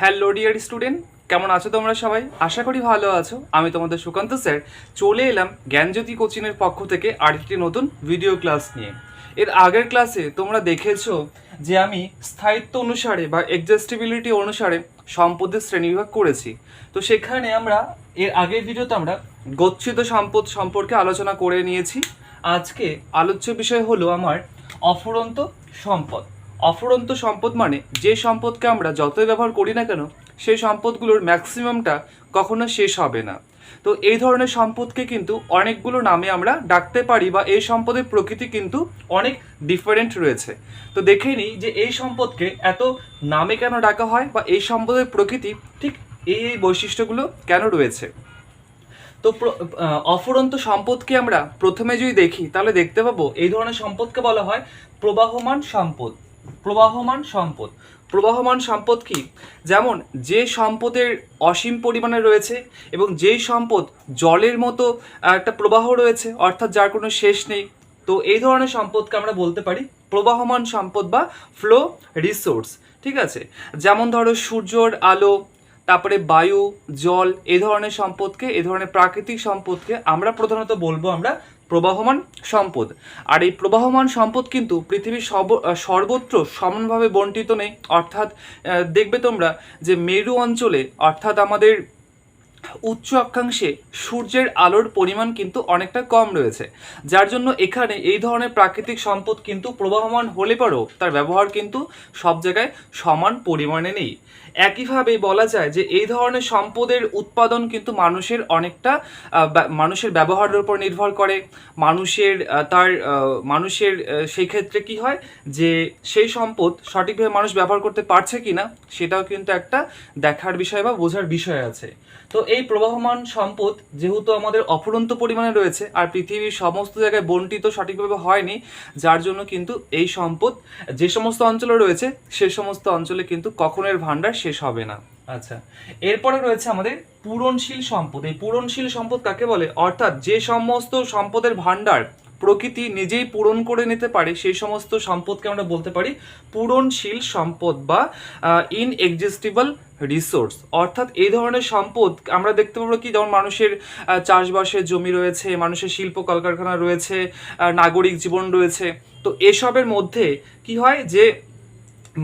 Hello dear student, কেমন আছো তোমরা সবাই? আশা করি ভালো আছো। আমি তোমাদের সুকান্ত স্যার। চলে এলাম জ্ঞানজ্যোতি কোচিংয়ের পক্ষ থেকে আরেকটি নতুন ভিডিও ক্লাস নিয়ে। এর আগের ক্লাসে তোমরা দেখেছ যে আমি স্থায়িত্ব অনুসারে বা এক্সাস্টিবিলিটি অনুসারে সম্পদের শ্রেণীবিভাগ করেছি। তো সেখানে আমরা, এর আগের ভিডিওতে আমরা গচ্ছিত সম্পদ সম্পর্কে আলোচনা করে নিয়েছি। আজকে আলোচ্য বিষয় হলো আমার অফুরন্ত সম্পদ। অফুরন্ত সম্পদ মানে যে সম্পদকে আমরা যতই ব্যবহার করি না কেন, সেই সম্পদগুলোর ম্যাক্সিমামটা কখনো শেষ হবে না। তো এই ধরনের সম্পদকে কিন্তু অনেকগুলো নামে আমরা ডাকতে পারি বা এই সম্পদের প্রকৃতি কিন্তু অনেক ডিফারেন্ট রয়েছে। তো দেখে নিই যে এই সম্পদকে এত নামে কেন ডাকা হয় বা এই সম্পদের প্রকৃতি ঠিক এই এই বৈশিষ্ট্যগুলো কেন রয়েছে? তো অফুরন্ত সম্পদকে আমরা প্রথমে যদি দেখি, তাহলে দেখতে পাবো এই ধরনের সম্পদকে বলা হয় প্রবাহমান সম্পদ। প্রবাহমান সম্পদ। প্রবাহমান সম্পদ কি? যেমন যে সম্পদের অসীম পরিমাণে রয়েছে এবং যেই সম্পদ জলের মতো একটা প্রবাহ রয়েছে, অর্থাৎ যার কোনো শেষ নেই। তো এই ধরনের সম্পদকে আমরা বলতে পারি প্রবাহমান সম্পদ বা ফ্লো রিসোর্স ঠিক আছে? যেমন ধরো সূর্যর আলো, তারপরে বায়ু, জল এই ধরনের সম্পদকে, এ ধরনের প্রাকৃতিক সম্পদকে আমরা প্রধানত বলব আমরা প্রবাহমান সম্পদ। আর এই প্রবাহমান সম্পদ কিন্তু পৃথিবীর সব সর্বত্র সমানভাবে বন্টিত নেই। অর্থাৎ দেখবে তোমরা যে মেরু অঞ্চলে, অর্থাৎ আমাদের উচ্চ অক্ষাংশে সূর্যের আলোর পরিমাণ কিন্তু অনেকটা কম রয়েছে, যার জন্য এখানে এই ধরনের প্রাকৃতিক সম্পদ কিন্তু প্রবাহমান হলে পরেও তার ব্যবহার কিন্তু সব জায়গায় সমান পরিমাণে নেই। একইভাবে বলা যায় যে এই ধরনের সম্পদের উৎপাদন কিন্তু মানুষের অনেকটা মানুষের ব্যবহারের উপর নির্ভর করে। মানুষের তার মানুষের সেই ক্ষেত্রে কি হয় যে সেই সম্পদ সঠিকভাবে মানুষ ব্যবহার করতে পারছে কিনা সেটাও কিন্তু একটা দেখার বিষয় বা বোঝার বিষয় আছে। তো এই প্রবাহমান সম্পদ যেহেতু আমাদের অফুরন্ত পরিমাণে রয়েছে আর পৃথিবীর সমস্ত জায়গায় বন্টিত সঠিকভাবে হয়নি, যার জন্য কিন্তু এই সম্পদ যে সমস্ত অঞ্চলে রয়েছে, সে সমস্ত অঞ্চলে কিন্তু কখনের ভাণ্ডার শেষ হবে না। আচ্ছা এরপরে রয়েছে আমাদের পূরণশীল সম্পদ। এই পূরণশীল সম্পদ কাকে বলে? অর্থাৎ যে সমস্ত সম্পদের ভাণ্ডার প্রকৃতি নিজেই পূরণ করে নিতে পারে, সেই সমস্ত সম্পদকে আমরা বলতে পারি পূরণশীল সম্পদ বা ইন রিসোর্স অর্থাৎ এই ধরনের সম্পদ আমরা দেখতে পাবো কি, যেমন মানুষের চাষবাসের জমি রয়েছে, মানুষের শিল্প কলকারখানা রয়েছে নাগরিক জীবন রয়েছে। তো এসবের মধ্যে কি হয় যে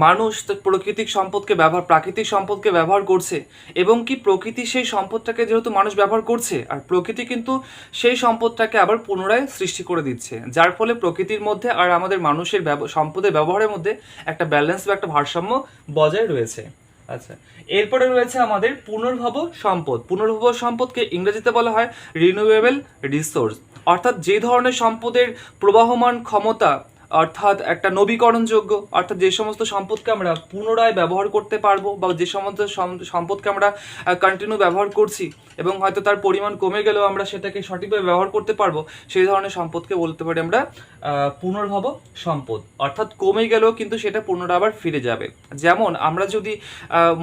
মানুষ তার প্রাকৃতিক সম্পদকে ব্যবহার, প্রাকৃতিক সম্পদকে ব্যবহার করছে এবং কি প্রকৃতি সেই সম্পদটাকে যেহেতু মানুষ ব্যবহার করছে, আর প্রকৃতি কিন্তু সেই সম্পদটাকে আবার পুনরায় সৃষ্টি করে দিচ্ছে। যার ফলে প্রকৃতির মধ্যে আর আমাদের মানুষের সম্পদের ব্যবহারের মধ্যে একটা ব্যালেন্স বা একটা ভারসাম্য বজায় রয়েছে। আচ্ছা এরপরে রয়েছে আমাদের পুনর্ভব সম্পদ। পুনর্ভব সম্পদকে ইংরেজিতে বলা হয় রিনিউয়েবল রিসোর্স অর্থাৎ যে ধরনের সম্পদের প্রবাহমান ক্ষমতা অর্থাৎ একটা নবীকরণযোগ্য, অর্থাৎ যে সমস্ত সম্পদকে আমরা পুনরায় ব্যবহার করতে পারব বা যে সমস্ত সম্পদকে আমরা কন্টিনিউ ব্যবহার করছি এবং হয়তো তার পরিমাণ কমে গেলেও আমরা সেটাকে সঠিকভাবে ব্যবহার করতে পারব, সেই ধরনের সম্পদকে বলতে পারি আমরা পুনর্ভব সম্পদ। অর্থাৎ কমে গেলেও কিন্তু সেটা পুনরায় আবার ফিরে যাবে। যেমন আমরা যদি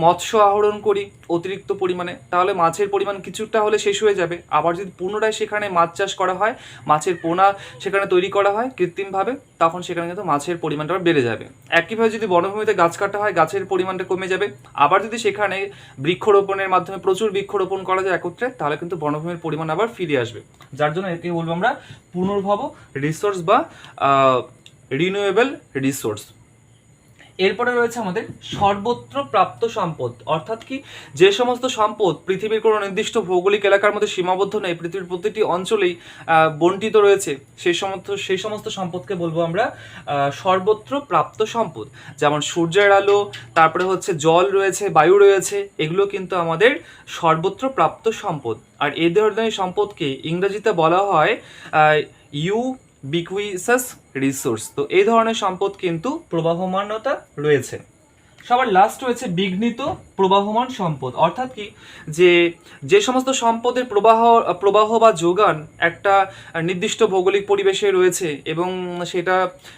মৎস্য আহরণ করি অতিরিক্ত পরিমাণে, তাহলে মাছের পরিমাণ কিছুটা হলে শেষ হয়ে যাবে। আবার যদি পুনরায় সেখানে মাছ চাষ করা হয়, মাছের পোনা সেখানে তৈরি করা হয় কৃত্রিমভাবে তখন সেখানে কিন্তু মাছের পরিমাণটা বেড়ে যাবে। একইভাবে যদি বনভূমিতে গাছ কাটা হয়, গাছের পরিমাণটা কমে যাবে। আবার যদি সেখানে বৃক্ষরোপণের মাধ্যমে প্রচুর বৃক্ষরোপণ করা যায় একত্রে, তাহলে কিন্তু বনভূমির পরিমাণ আবার ফিরে আসবে। যার জন্য একে বলব আমরা পুনর্ভব রিসোর্স বা রিনিউয়েবল রিসোর্স এরপরে রয়েছে আমাদের সর্বত্র প্রাপ্ত সম্পদ। অর্থাৎ কি, যে সমস্ত সম্পদ পৃথিবীর কোনো নির্দিষ্ট ভৌগোলিক এলাকার মধ্যে সীমাবদ্ধ নেই, পৃথিবীর প্রতিটি অঞ্চলেই বন্টিত রয়েছে, সেই সমস্ত সেই সমস্ত সম্পদকে বলব আমরা সর্বত্র প্রাপ্ত সম্পদ। যেমন সূর্যের আলো, তারপরে হচ্ছে জল রয়েছে, বায়ু রয়েছে, এগুলো কিন্তু আমাদের সর্বত্র প্রাপ্ত সম্পদ। আর এই ধরনের সম্পদকে ইংরেজিতে বলা হয় ইউ বিকুইসাস রিসোর্স। তো এই ধরনের সম্পদ কিন্তু প্রবাহমানতা রয়েছে। সবার লাস্ট রয়েছে বিঘ্নিত প্রবাহমান সম্পদ। অর্থাৎ কি? যে যে সমস্ত সম্পদের প্রবাহ প্রবাহ বা যোগান একটা নির্দিষ্ট ভৌগোলিক পরিবেশে রয়েছে এবং সেটা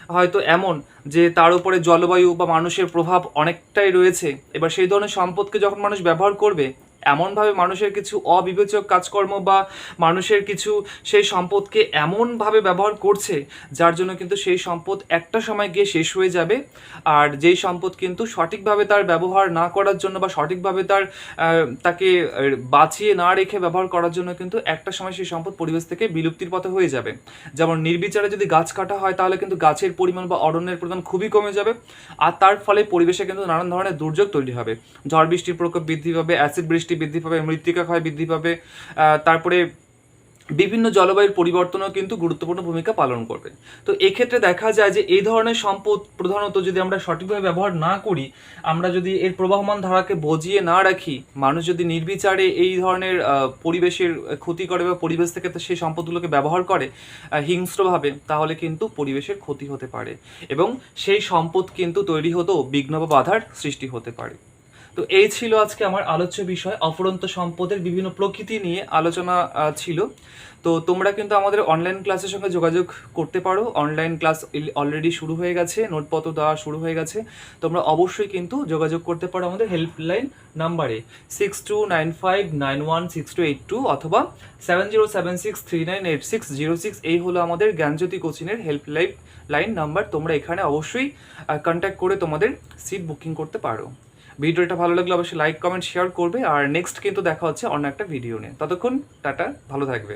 হয়তো এমন যে, তার উপরে জলবায়ু বা মানুষের প্রভাব অনেকটাই রয়েছে। এবার সেই ধরনের সম্পদকে যখন মানুষ ব্যবহার করবে এমনভাবে মানুষের কিছু অবিবেচক কাজকর্ম বা মানুষের কিছু সেই সম্পদকে এমনভাবে ব্যবহার করছে, যার জন্য কিন্তু সেই সম্পদ একটা সময় গিয়ে শেষ হয়ে যাবে। আর যেই সম্পদ কিন্তু সঠিকভাবে তার ব্যবহার না করার জন্য বা সঠিকভাবে তার তাকে বাঁচিয়ে না রেখে ব্যবহার করার জন্য কিন্তু একটা সময় সেই সম্পদ পরিবেশ থেকে বিলুপ্তির পথে হয়ে যাবে। যেমন নির্বিচারে যদি গাছ কাটা হয়, তাহলে কিন্তু গাছের পরিমাণ বা অরণ্যের পরিমাণ খুবই কমে যাবে। আর তার ফলে পরিবেশে কিন্তু নানান ধরনের দুর্যোগ তৈরি হবে। ঝড় বৃষ্টির প্রকোপ বৃদ্ধি পাবে, অ্যাসিড বৃষ্টি বৃদ্ধি পাবে, মৃত্তিকা ক্ষয় বৃদ্ধি পাবে তারপরে বিভিন্ন জলবায়ুর পরিবর্তনও কিন্তু গুরুত্বপূর্ণ ভূমিকা পালন করবে। তো এক্ষেত্রে দেখা যায় যে এই ধরনের সম্পদ প্রধানত যদি আমরা সঠিকভাবে ব্যবহার না করি, আমরা যদি এর প্রবাহমান ধারাকে বজিয়ে না রাখি, মানুষ যদি নির্বিচারে এই ধরনের পরিবেশের ক্ষতি করে বা পরিবেশ থেকে সেই সম্পদগুলোকে ব্যবহার করে হিংস্রভাবে, তাহলে কিন্তু পরিবেশের ক্ষতি হতে পারে এবং সেই সম্পদ কিন্তু তৈরি হতেও বিঘ্ন বা বাধার সৃষ্টি হতে পারে। তো এই ছিল আজকে আমার আলোচ্য বিষয়, অফুরন্ত সম্পদের বিভিন্ন প্রকৃতি নিয়ে আলোচনা ছিল। তো তোমরা কিন্তু আমাদের অনলাইন ক্লাসের সঙ্গে যোগাযোগ করতে পারো। অনলাইন ক্লাস অলরেডি শুরু হয়ে গেছে, নোটপত্র দেওয়া শুরু হয়ে গেছে। তোমরা অবশ্যই কিন্তু যোগাযোগ করতে পারো আমাদের হেল্পলাইন নাম্বারে six two nine five nine one six two eight two অথবা seven zero seven six three nine eight six zero six এই হলো আমাদের জ্ঞানজ্যোতি কোচিংয়ের হেল্পলাইন লাইন নাম্বার তোমরা এখানে অবশ্যই কন্ট্যাক্ট করে তোমাদের সিট বুকিং করতে পারো। ভিডিওটা ভালো লাগলে অবশ্যই লাইক কমেন্ট শেয়ার করবে। আর নেক্সট কিন্তু দেখা হচ্ছে অন্য একটা ভিডিও নিয়ে। ততক্ষণ টাটা, ভালো থাকবে।